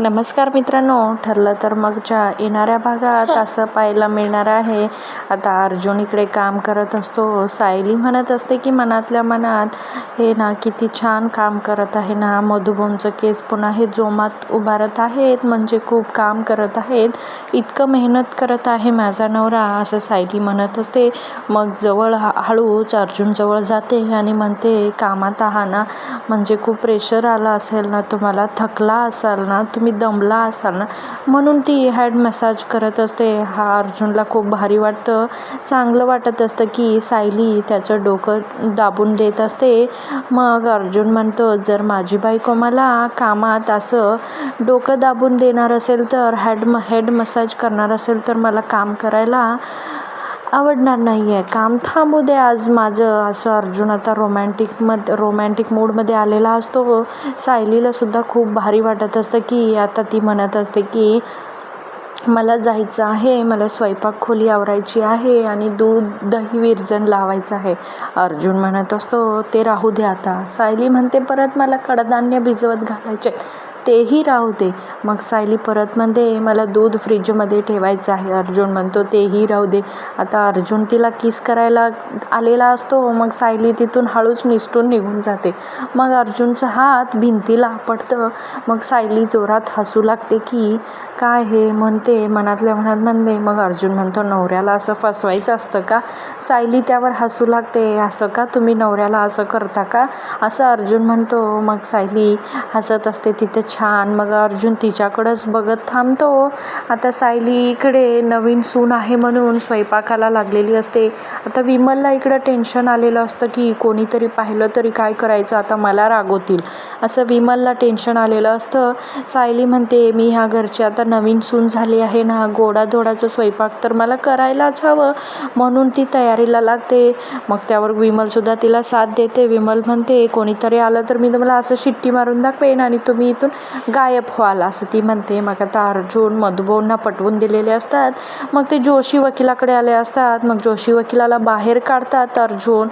नमस्कार मित्रांनो ठरलं तर मगच्या येणाऱ्या भागात असं पाहायला मिळणार आहे. आता अर्जुन इकडे काम करत असतो. सायली म्हणत असते की मनातल्या मनात हे ना किती छान काम करत आहे ना. मधुबनचं केस पुन्हा हे जोमात उभारत आहेत म्हणजे खूप काम करत आहेत. इतकं मेहनत करत आहे माझा नवरा असं सायली म्हणत असते. मग जवळ ह- हळूच अर्जुन जवळ जाते आणि म्हणते कामात आहा ना. म्हणजे खूप प्रेशर आला असेल ना तुम्हाला थकला असाल ना तुम्ही दमला असाल ना म्हणून ती हॅड मसाज करत असते. हा अर्जुनला खूप भारी वाटतं. चांगलं वाटत असतं की सायली त्याचं डोकं दाबून देत असते. मग अर्जुन म्हणतो जर माझी बायको मला कामात असं डोकं दाबून देणार असेल तर हॅड म हेड मसाज करणार असेल तर मला काम करायला आवडणार नाही आहे काम थांबू दे आज. माझं असं अर्जुन आता रोमॅन्टिकमध्ये रोमॅन्टिक मूडमध्ये आलेला असतो. सायलीला सुद्धा खूप भारी वाटत असतं की आता ती म्हणत असते की मला जायचं आहे. मला स्वयंपाक खोली आवरायची आहे आणि दूध दही विरजण लावायचं आहे. अर्जुन म्हणत असतो ते राहू दे आता. सायली म्हणते परत मला कडधान्य भिजवत घालायचे तेही राहू दे. मग सायली परत म्हणते मला दूध फ्रीजमध्ये ठेवायचं आहे. अर्जुन म्हणतो तेही राहू दे. आता अर्जुन तिला किस करायला आलेला असतो मग सायली तिथून हळूच निसटून निघून जाते. मग अर्जुनचा हात भिंतीला आपटतं. मग सायली जोरात हसू लागते की काय हे? म्हणते मनातल्या मनात म्हणते. मग अर्जुन म्हणतो नवऱ्याला असं फसवायचं असतं का? सायली त्यावर हसू लागते असं का? तुम्ही नवऱ्याला असं करता का? असं अर्जुन म्हणतो. मग सायली हसत असते तिथे छान. मग अर्जुन तिच्याकडंच बघत थांबतो. आता सायली इकडे नवीन सून आहे म्हणून स्वयंपाकाला लागलेली असते. आता विमलला इकडं टेन्शन आलेलं असतं की कोणीतरी पाहिलं तरी काय करायचं आता मला रागवतील. असं विमलला टेन्शन आलेलं असतं. सायली म्हणते मी ह्या घरची आता नवीन सून झाली आहे ना गोडाधोडाचं स्वयंपाक तर मला करायलाच हवं. म्हणून ती तयारीला लागते. मग त्यावर विमलसुद्धा तिला साथ देते. विमल म्हणते कोणीतरी आलं तर मी तुम्हाला असं शिट्टी मारून दाखवेन आणि तुम्ही इथून गायब व्हाल असं ती म्हणते. मग आता अर्जुन मधुभाऊंना पटवून दिलेले असतात. मग ते जोशी वकिलाकडे आले असतात. मग जोशी वकिलाला बाहेर काढतात. अर्जुन